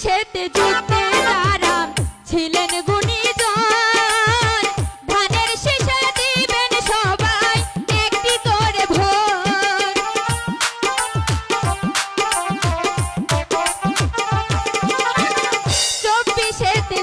দেশেতে যুদ্ধে তারা ছিলেন গুণীজন। ধানের শীষে দিবেন সবাই একটি করে ভোট। চব্বিশেতে